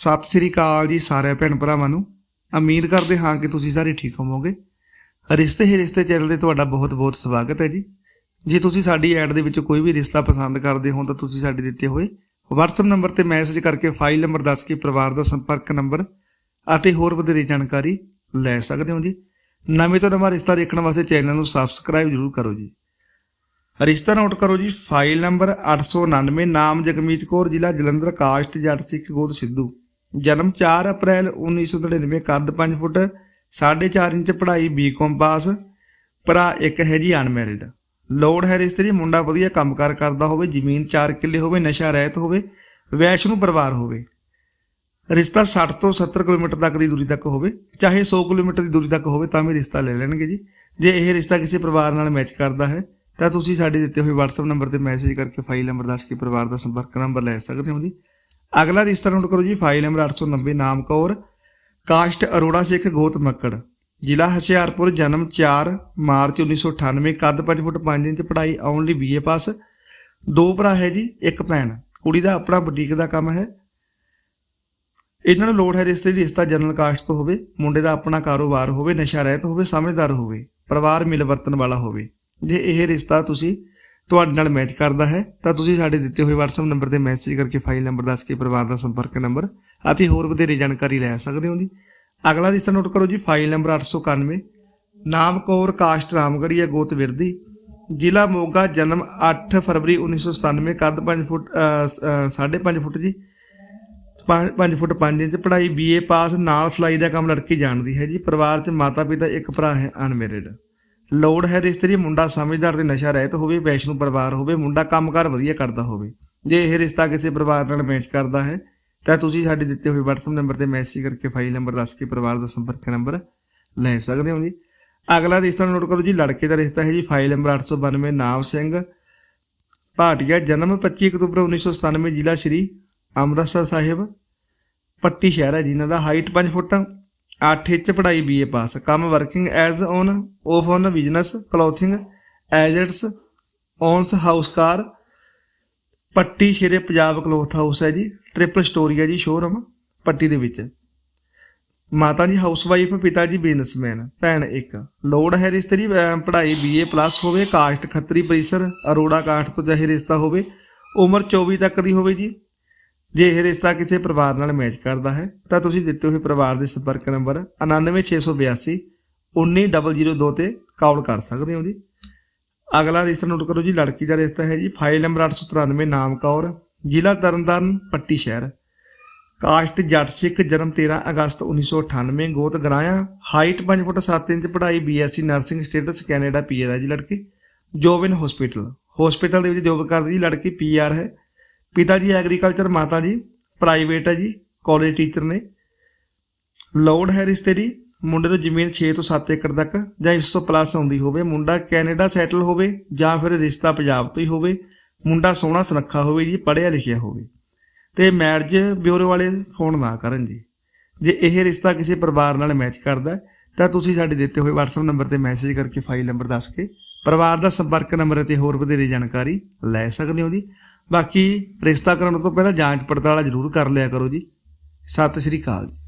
ਸਤਿ ਸ੍ਰੀ ਅਕਾਲ ਜੀ ਸਾਰੇ ਭੈਣ ਭਰਾਵਾਂ ਨੂੰ। ਉਮੀਦ ਕਰਦੇ ਹਾਂ ਕਿ ਤੁਸੀਂ ਸਾਰੇ ਠੀਕ ਹੋਵੋਗੇ। ਰਿਸ਼ਤੇ ਹੀ ਰਿਸ਼ਤੇ ਚੈਨਲ ਤੇ ਤੁਹਾਡਾ ਬਹੁਤ-ਬਹੁਤ ਸਵਾਗਤ ਹੈ ਜੀ। ਜੇ ਤੁਸੀਂ ਸਾਡੀ ਐਡ ਦੇ ਵਿੱਚ ਕੋਈ ਵੀ ਰਿਸ਼ਤਾ ਪਸੰਦ ਕਰਦੇ ਹੋ ਤਾਂ ਤੁਸੀਂ ਸਾਡੇ ਦਿੱਤੇ ਹੋਏ WhatsApp ਨੰਬਰ ਤੇ ਮੈਸੇਜ ਕਰਕੇ ਫਾਈਲ ਨੰਬਰ ਦੱਸ ਕੇ ਪਰਿਵਾਰ ਦਾ ਸੰਪਰਕ ਨੰਬਰ ਅਤੇ ਹੋਰ ਵਧੇਰੇ ਜਾਣਕਾਰੀ ਲੈ ਸਕਦੇ ਹੋ ਜੀ। ਨਵੇਂ ਤੋਂ ਨਵਾਂ ਰਿਸ਼ਤਾ ਦੇਖਣ ਵਾਸਤੇ ਚੈਨਲ ਨੂੰ ਸਬਸਕ੍ਰਾਈਬ ਜ਼ਰੂਰ ਕਰੋ ਜੀ। ਰਿਸ਼ਤਾ ਨੋਟ ਕਰੋ ਜੀ, ਫਾਈਲ ਨੰਬਰ 899 ਨਾਮ ਜਗਮੀਤ ਕੌਰ, ਜ਼ਿਲ੍ਹਾ ਜਲੰਧਰ, ਕਾਸਟ, ਜੱਟ ਸਿੱਖ ਗੋਦ ਸਿੱਧੂ। ਜਨਮ 4 ਅਪ੍ਰੈਲ 1999 ਕੱਦ 5 ਫੁੱਟ 4.5 ਇੰਚ ਪੜ੍ਹਾਈ ਬੀਕਾਮ ਪਾਸ, ਭਰਾ ਇੱਕ ਹੈ ਜੀ ਅਨਮੈਰਿਡ। ਲੋੜ ਹੈ ਰਿਸ਼ਤੇ ਦੀ ਮੁੰਡਾ ਵਧੀਆ ਕੰਮਕਾਰ ਕਰਦਾ ਹੋਵੇ, ਜ਼ਮੀਨ 4 ਕਿੱਲੇ ਹੋਵੇ, ਨਸ਼ਾ ਰਹਿਤ ਹੋਵੇ, ਵੈਸ਼ਨੂ ਪਰਿਵਾਰ ਹੋਵੇ। ਰਿਸ਼ਤਾ 60 ਤੋਂ 70 ਕਿਲੋਮੀਟਰ ਤੱਕ ਦੀ ਦੂਰੀ ਤੱਕ ਹੋਵੇ, ਚਾਹੇ 100 ਕਿਲੋਮੀਟਰ ਦੀ ਦੂਰੀ ਤੱਕ ਹੋਵੇ, ਤਾਂ ਵੀ ਰਿਸ਼ਤਾ ਲੈ ਲੈਣਗੇ ਜੀ। ਜੇ ਇਹ ਰਿਸ਼ਤਾ ਕਿਸੇ ਪਰਿਵਾਰ ਨਾਲ ਮੈਚ ਕਰਦਾ ਹੈ, ਤਾਂ ਤੁਸੀਂ ਸਾਡੇ ਦਿੱਤੇ ਹੋਏ WhatsApp ਨੰਬਰ ਤੇ ਮੈਸੇਜ ਕਰਕੇ ਫਾਈਲ ਨੰਬਰ ਦੱਸ ਕੇ ਪਰਿਵਾਰ ਦਾ ਸੰਪਰਕ ਨੰਬਰ ਲੈ ਸਕਦੇ ਹੋ ਜੀ। ਅਗਲਾ ਰਿਸ਼ਤਾ ਨੋਟ ਕਰੋ ਜੀ, ਫਾਈਲ ਨੰਬਰ 890 ਨਾਮ ਕੌਰ, ਕਾਸਟ ਅਰੋੜਾ ਸਿੱਖ ਗੋਤ ਮੱਕੜ, ਜ਼ਿਲ੍ਹਾ ਹੁਸ਼ਿਆਰਪੁਰ, ਜਨਮ 4 ਮਾਰਚ 1998 ਕੱਦ 5 ਫੁੱਟ 5 ਇੰਚ, ਪੜ੍ਹਾਈ ਓਨਲੀ ਬੀਏ ਪਾਸ। ਦੋ ਭਰਾ ਹੈ ਜੀ, ਇੱਕ ਭੈਣ, ਕੁੜੀ ਦਾ ਆਪਣਾ ਬੁਟੀਕ ਦਾ ਕੰਮ ਹੈ। ਇਹਨਾਂ ਨੂੰ ਲੋੜ ਹੈ ਰਿਸ਼ਤੇ ਦੀ, ਰਿਸ਼ਤਾ ਜਨਰਲ ਕਾਸਟ ਤੋਂ ਹੋਵੇ, ਮੁੰਡੇ ਦਾ ਆਪਣਾ ਕਾਰੋਬਾਰ ਹੋਵੇ, ਨਸ਼ਾ ਰਹਿਤ ਹੋਵੇ, ਸਮਝਦਾਰ ਹੋਵੇ, ਪਰਿਵਾਰ ਮਿਲਵਰਤਨ ਵਾਲਾ ਹੋਵੇ। ਜੇ ਇਹ ਰਿਸ਼ਤਾ ਤੁਸੀਂ ਤੁਹਾਡੇ ਨਾਲ ਮੈਚ ਕਰਦਾ ਹੈ, ਤਾਂ ਤੁਸੀਂ ਸਾਡੇ ਦਿੱਤੇ ਹੋਏ WhatsApp ਨੰਬਰ ਤੇ ਮੈਸੇਜ ਕਰਕੇ ਫਾਈਲ ਨੰਬਰ ਦੱਸ ਕੇ ਪਰਿਵਾਰ ਦਾ ਸੰਪਰਕ ਨੰਬਰ ਅਤੇ ਹੋਰ ਵਧੇਰੇ ਜਾਣਕਾਰੀ ਲੈ ਸਕਦੇ ਹੋ ਜੀ। ਅਗਲਾ ਰਿਸ਼ਤਾ ਨੋਟ ਕਰੋ ਜੀ ਫਾਈਲ ਨੰਬਰ 891 ਨਾਮ ਕੌਰ, ਕਾਸਟ ਰਾਮਗੜੀਆ ਗੋਤ ਵਿਰਦੀ, ਜ਼ਿਲ੍ਹਾ ਮੋਗਾ, ਜਨਮ 8 ਫਰਵਰੀ 1997 ਕੱਦ 5 ਫੁੱਟ 5.5 ਫੁੱਟ ਜੀ 5 ਫੁੱਟ 5 ਇੰਚ ਪੜ੍ਹਾਈ ਬੀਏ ਪਾਸ, ਨਾਲ ਸਿਲਾਈ ਦਾ ਕੰਮ ਲੜਕੀ ਜਾਣਦੀ ਹੈ ਜੀ, ਪਰਿਵਾਰ 'ਚ ਮਾਤਾ ਪਿਤਾ ਇੱਕ ਭਰਾ ਹੈ ਅਨਮੈਰਿਡ ਲੋੜ ਹੈ ਰਿਸ਼ਤੇ ਦੀ ਮੁੰਡਾ ਸਮਝਦਾਰ ਤੇ ਨਸ਼ਾ ਰਹਿਤ ਹੋਵੇ, ਵੈਸ਼ਨੂੰ ਪਰਿਵਾਰ ਹੋਵੇ, ਮੁੰਡਾ ਕੰਮਕਾਰ ਵਧੀਆ ਕਰਦਾ ਹੋਵੇ। ਜੇ ਇਹ ਰਿਸ਼ਤਾ ਕਿਸੇ ਪਰਿਵਾਰ ਨਾਲ ਮੈਚ ਕਰਦਾ ਹੈ, ਤਾਂ ਤੁਸੀਂ ਸਾਡੇ ਦਿੱਤੇ ਹੋਏ WhatsApp ਨੰਬਰ ਤੇ ਮੈਸੇਜ ਕਰਕੇ ਫਾਈਲ ਨੰਬਰ ਦੱਸ ਕੇ ਪਰਿਵਾਰ ਦਾ ਸੰਪਰਕ ਨੰਬਰ ਲੈ ਸਕਦੇ ਹੋ ਜੀ। ਅਗਲਾ ਰਿਸ਼ਤਾ ਨੋਟ ਕਰੋ ਜੀ, ਲੜਕੇ ਦਾ ਰਿਸ਼ਤਾ ਹੈ ਜੀ ਫਾਈਲ ਨੰਬਰ 892 ਨਾਮ ਸਿੰਘ। ਭਾਟੀਆ, ਜਨਮ 25 ਅਕਤੂਬਰ 1997 ਜ਼ਿਲ੍ਹਾ ਸ਼੍ਰੀ ਅੰਮ੍ਰਿਤਸਰ ਸਾਹਿਬ, ਪੱਟੀ ਸ਼ਹਿਰ ਹੈ ਜਿਨ੍ਹਾਂ ਦਾ ਹਾਈਟ 5 ਫੁੱਟ 8 ਵਿੱਚ ਪੜ੍ਹਾਈ ਬੀਏ ਪਾਸ ਕੰਮ working as on of on business clothing agents owns house car Patti Shere Punjab cloth house ਹੈ ਜੀ ਟ੍ਰਿਪਲ ਸਟੋਰੀ ਹੈ ਜੀ ਸ਼ੋਰੂਮ ਪੱਟੀ ਦੇ ਵਿੱਚ। ਮਾਤਾ ਜੀ ਹਾਊਸਵਾਈਫ ਪਿਤਾ ਜੀ ਬਿਜ਼ਨਸਮੈਨ ਭੈਣ ਇੱਕ। ਲੋੜ ਹੈ ਰਿਸ਼ਤੇ ਦੀ ਅਹ, ਪੜ੍ਹਾਈ ਬੀਏ ਪਲੱਸ ਹੋਵੇ ਕਾਸਟ ਖੱਤਰੀ ਪਰਿਸਰ ਅਰੋੜਾ ਕਾਸਟ ਤੋਂ ਚਾਹੇ ਰਿਸ਼ਤਾ ਹੋਵੇ ਉਮਰ 24 ਤੱਕ ਦੀ ਹੋਵੇ ਜੀ। ਜੇ ਇਹ ਰਿਸ਼ਤਾ ਕਿਸੇ ਪਰਿਵਾਰ ਨਾਲ ਮੈਚ ਕਰਦਾ ਹੈ, ਤਾਂ ਤੁਸੀਂ ਦਿੱਤੇ ਹੋਏ ਪਰਿਵਾਰ ਦੇ ਸੰਪਰਕ ਨੰਬਰ 99682 19002 ਤੇ ਕਾਲ ਕਰ ਸਕਦੇ ਹੋ ਜੀ। ਅਗਲਾ ਰਿਸ਼ਤਾ ਨੋਟ ਕਰੋ ਜੀ, ਲੜਕੀ ਦਾ ਰਿਸ਼ਤਾ ਹੈ ਜੀ, ਫਾਈਲ ਨੰਬਰ 893 ਨਾਮ ਕੌਰ, ਜ਼ਿਲ੍ਹਾ ਤਰਨਤਾਰਨ, ਪੱਟੀ ਸ਼ਹਿਰ। ਕਾਸਟ ਜੱਟ ਸਿੱਖ ਜਨਮ 13 ਅਗਸਤ 1998 ਗੋਤ ਗਰਾਇਆ, ਹਾਈਟ 5 ਫੁੱਟ 7 ਇੰਚ, ਪੜ੍ਹਾਈ BSc nursing status, Canada PR ਹੈ ਜੀ ਲੜਕੀ। ਜੋਬਨ ਹਸਪੀਟਲ ਹਸਪੀਟਲ ਦੇ ਵਿੱਚ ਜੋਬ ਕਰਦੀ ਜੀ ਲੜਕੀ ਪੀਆਰ ਹੈ। ਪਿਤਾ ਜੀ ਐਗਰੀਕਲਚਰ ਮਾਤਾ ਜੀ ਪ੍ਰਾਈਵੇਟ ਹੈ ਜੀ ਕਾਲਜ ਟੀਚਰ ਨੇ। ਲੋਡ ਹੈ ਰਿਸ਼ਤੇ ਦੀ ਮੁੰਡੇ ਨੂੰ ਜ਼ਮੀਨ 6 ਤੋਂ 7 ਏਕੜ ਤੱਕ, ਜਾਂ ਇਸ ਤੋਂ ਪਲੱਸ ਆਉਂਦੀ ਹੋਵੇ। ਮੁੰਡਾ ਕੈਨੇਡਾ ਸੈਟਲ ਹੋਵੇ, ਜਾਂ ਫਿਰ ਰਿਸ਼ਤਾ ਪੰਜਾਬ ਤੋਂ ਹੀ ਹੋਵੇ। ਮੁੰਡਾ ਸੋਹਣਾ ਸੁਨੱਖਾ ਹੋਵੇ ਜੀ, ਪੜ੍ਹਿਆ ਲਿਖਿਆ ਹੋਵੇ। ਤੇ ਮੈਰਿਜ ਬਿਊਰੋ ਵਾਲੇ ਫੋਨ ਨਾ ਕਰਨ ਜੀ। ਜੇ ਇਹ ਰਿਸ਼ਤਾ ਕਿਸੇ ਪਰਿਵਾਰ ਨਾਲ ਮੈਚ ਕਰਦਾ ਤਾਂ ਤੁਸੀਂ ਸਾਡੇ ਦਿੱਤੇ ਹੋਏ WhatsApp ਨੰਬਰ ਤੇ ਮੈਸੇਜ ਕਰਕੇ ਫਾਈਲ ਨੰਬਰ ਦੱਸ ਕੇ ਪਰਿਵਾਰ ਦਾ ਸੰਪਰਕ ਨੰਬਰ ਅਤੇ ਹੋਰ ਵਧੇਰੇ ਜਾਣਕਾਰੀ ਲੈ ਸਕਦੇ ਹੋ ਜੀ। ਬਾਕੀ ਰਿਸ਼ਤਾ ਕਰਨ ਤੋਂ ਪਹਿਲਾਂ ਜਾਂਚ ਪੜਤਾਲ ਜ਼ਰੂਰ ਕਰ ਲਿਆ ਕਰੋ ਜੀ। ਸਤਿ ਸ਼੍ਰੀ ਅਕਾਲ ਜੀ।